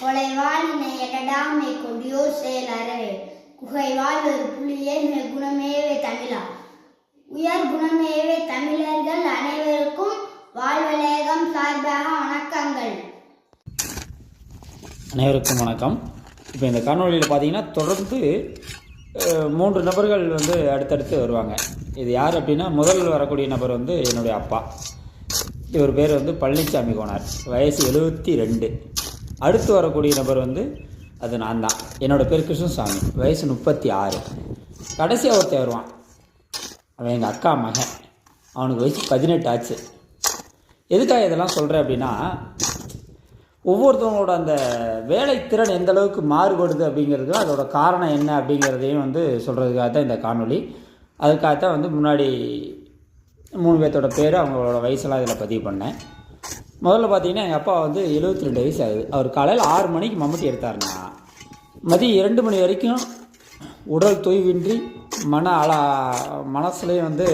கொலைவாளினை எகடாமை கொடியோர் செயல் அறவே. குகைவாள் ஒரு புலியே மிக குணமேவே தமிழா. உயர் குணமேவே தமிழர்கள் அனைவருக்கும் வாழ்வலேகம் சார்பாக வணக்கங்கள். அனைவருக்கும் வணக்கம். இப்போ இந்த காணொலியில் பார்த்தீங்கன்னா தொடர்ந்து மூன்று நபர்கள் வந்து அடுத்தடுத்து வருவாங்க. இது யார் அப்படின்னா முதல் வரக்கூடிய நபர் வந்து என்னுடைய அப்பா. இவர் பேர் வந்து பழனிசாமி கோனார். வயசு எழுபத்தி ரெண்டு. அடுத்து வரக்கூடிய நபர் வந்து அது நான் தான். என்னோட பேர் கிருஷ்ணசாமி. வயசு முப்பத்தி ஆறு. கடைசியாக ஒருத்தன் வருவான். அவன் எங்கள் அக்கா மகன். அவனுக்கு வயசு பதினெட்டு ஆச்சு. எதுக்காக இதெல்லாம் சொல்கிறேன் அப்படின்னா ஒவ்வொருத்தவங்களோட அந்த வேலை திறன் எந்த அளவுக்கு மாறுபடுது அப்படிங்கிறது அதோட காரணம் என்ன அப்படிங்கிறதையும் வந்து சொல்கிறதுக்காக தான் இந்த காணொளி. அதுக்காக தான் வந்து முன்னாடி மூணு பேர்த்தோட பேர் அவங்களோட வயசெல்லாம் இதில் பதிவு பண்ணேன். முதல்ல பார்த்தீங்கன்னா எங்கள் அப்பா வந்து 72 ரெண்டு வயசு ஆகுது. அவர் காலையில் ஆறு மணிக்கு மம்முட்டி எடுத்தாருன்னா மதியம் இரண்டு மணி வரைக்கும் உடல் தொய்வின்றி மன அலா மனசுலேயும் வந்து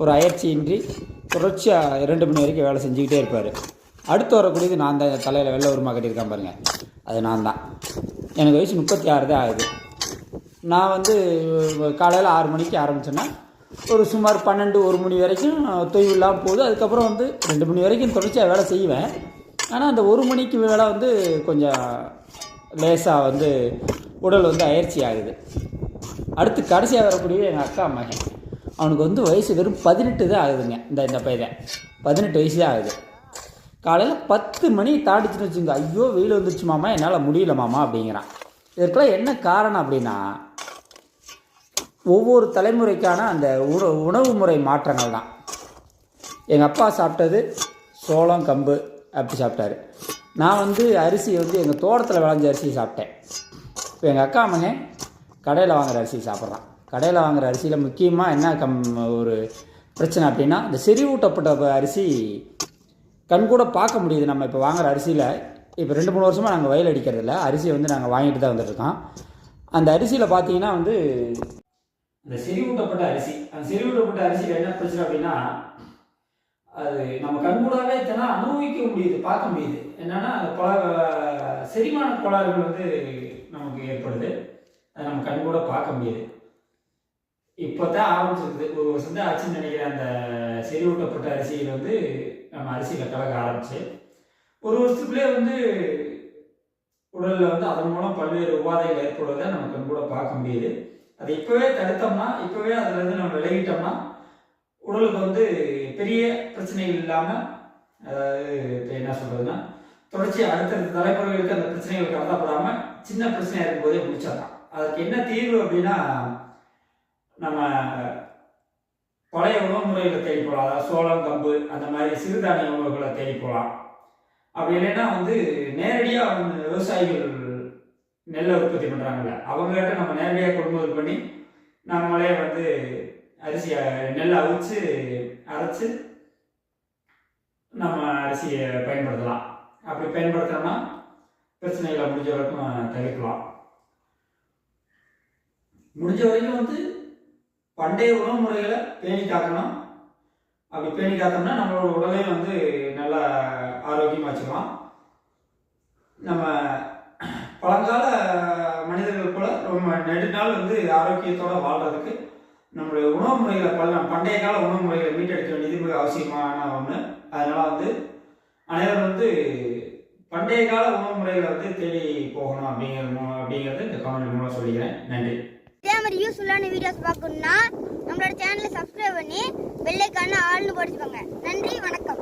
ஒரு அயற்சியின்றி தொடர்ச்சியாக இரண்டு மணி வரைக்கும் வேலை செஞ்சுக்கிட்டே இருப்பார். அடுத்து வரக்கூடியது நான் தான். தலையில் வெள்ளை உருமா கட்டியிருக்கேன் பாருங்கள் அது நான் தான். எனக்கு வயசு முப்பத்தி ஆறு தான் ஆகுது. நான் வந்து காலையில் ஆறு மணிக்கு ஆரம்பிச்சேன்னா ஒரு சுமார் பன்னெண்டு ஒரு மணி வரைக்கும் தொய்வு இல்லாமல் போகுது. அதுக்கப்புறம் வந்து ரெண்டு மணி வரைக்கும் தொடர்ச்சியாக வேலை செய்வேன். ஆனால் அந்த ஒரு மணிக்கு வேலை வந்து கொஞ்சம் லேசாக வந்து உடல் வந்து அயற்சி ஆகுது. அடுத்து கடைசியாக வரக்கூடிய எங்கள் அக்கா மகன். அவனுக்கு வந்து வயசு வெறும் பதினெட்டு தான் ஆகுதுங்க. இந்த இந்த பையன். பதினெட்டு வயசு தான் ஆகுது. காலையில் பத்து மணி தாண்டிச்சுன்னு வச்சுங்க ஐயோ வெயில் வந்துருச்சு மாமா என்னால் முடியல மாமா அப்படிங்கிறான். இதற்கெல்லாம் என்ன காரணம் அப்படின்னா ஒவ்வொரு தலைமுறைக்கான அந்த உண உணவு முறை மாற்றங்கள் தான். எங்கள் அப்பா சாப்பிட்டது சோளம் கம்பு அப்படி சாப்பிட்டாரு. நான் வந்து அரிசி வந்து எங்கள் தோட்டத்தில் விளைஞ்ச அரிசி சாப்பிட்டேன். இப்போ எங்கள் அக்கா மகன் கடையில் வாங்குற அரிசி சாப்பிட்றான். கடையில் வாங்குற அரிசியில் முக்கியமாக என்ன கம் ஒரு பிரச்சனை அப்படின்னா இந்த செறிவூட்டப்பட்ட அரிசி கண் கூட பார்க்க முடியுது. நம்ம இப்போ வாங்குற அரிசியில் இப்போ ரெண்டு மூணு வருஷமாக நாங்கள் வயல் அடிக்கிறதில்ல. அரிசியை வந்து நாங்கள் வாங்கிட்டு தான் வந்துட்டுருக்கோம் அந்த அரிசியில் பார்த்தீங்கன்னா வந்து இந்த செறிவூட்டப்பட்ட அரிசி. அந்த செறிவூட்டப்பட்ட அரிசியில் என்ன பிரச்சனை அப்படின்னா அது நம்ம கண்கூடாவே தினா அனுபவிக்க முடியுது பார்க்க முடியுது. என்னன்னா அந்த பல செரிமான கோளாறுகள் வந்து நமக்கு ஏற்படுது. அதை நம்ம கண்கூட பார்க்க முடியுது. இப்போ தான் ஆரம்பிச்சிருக்குது. ஒரு வருஷம் தான் ஆச்சுன்னு அந்த செறிவூட்டப்பட்ட அரிசியில் வந்து நம்ம அரிசியில் கலக்க ஆரம்பிச்சு. ஒரு வருஷத்துக்குள்ளே வந்து உடலில் வந்து அதன் மூலம் பல்வேறு உபாதைகள் ஏற்படுவதை நம்ம கண்கூட பார்க்க முடியுது. அது இப்போவே தடுத்தோம்னா இப்போவே அதுலேருந்து நம்ம விலகிட்டோம்னா உடலுக்கு வந்து பெரிய பிரச்சனைகள் இல்லாமல் அதாவது இப்போ என்ன சொல்கிறதுன்னா தொடர்ச்சி அடுத்தடுத்த தலைமுறைகளுக்கு அந்த பிரச்சனைகள் கலந்தப்படாமல் சின்ன பிரச்சனையாக இருக்கும்போதே முடிச்சிடலாம். அதுக்கு என்ன தீர்வு அப்படின்னா நம்ம பழைய உணவு முறைகளை தேடி போகலாம். அதாவது சோளம் கம்பு அந்த மாதிரி சிறுதானிய உணவுகளை தேடி போகலாம். அப்படி இல்லைன்னா வந்து நேரடியாக விவசாயிகள் நெல்லை உற்பத்தி பண்ணுறாங்கல்ல அவங்ககிட்ட நம்ம நேரடியாக கொள்முதல் பண்ணி நம்மளே வந்து அரிசியை நெல்லை அவிச்சு அரைச்சி நம்ம அரிசியை பயன்படுத்தலாம். அப்படி பயன்படுத்தினோம்னா பிரச்சனைகளை முடிஞ்ச வரைக்கும் தவிர்க்கலாம். முடிஞ்ச வரைக்கும் வந்து பண்டைய உணவு முறைகளை பேணி காக்கணும். அப்படி பேணி காத்தோம்னா நம்மளோட உடலையும் வந்து நல்லா ஆரோக்கியமாக வச்சுக்கலாம். நம்ம பழங்கால மனிதர்கள் போல ரொம்ப நெடுநாள் வந்து ஆரோக்கியத்தோட வாழ்றதுக்கு நம்மளுடைய உணவு முறைகளை பல பண்டைய கால உணவு முறைகளை மீட்டெடுக்க வேண்டியது மிக அவசியமான ஒன்று அதனால வந்து அனைவரும் வந்து பண்டைய கால உணவு முறைகளை வந்து தேடி போகணும் அப்படிங்கிற மூ- அப்படிங்கிறது இந்த காமெடி மூலம் சொல்லிக்கிறேன். நன்றி. இதே மாதிரி யூஸ்ஃபுல்லான வீடியோஸ் பார்க்கணும்னா நம்மளோட சேனலை சப்ஸ்கிரைப் பண்ணி வெள்ளைக்கான ஆள்னு படிச்சுக்கோங்க நன்றி வணக்கம்.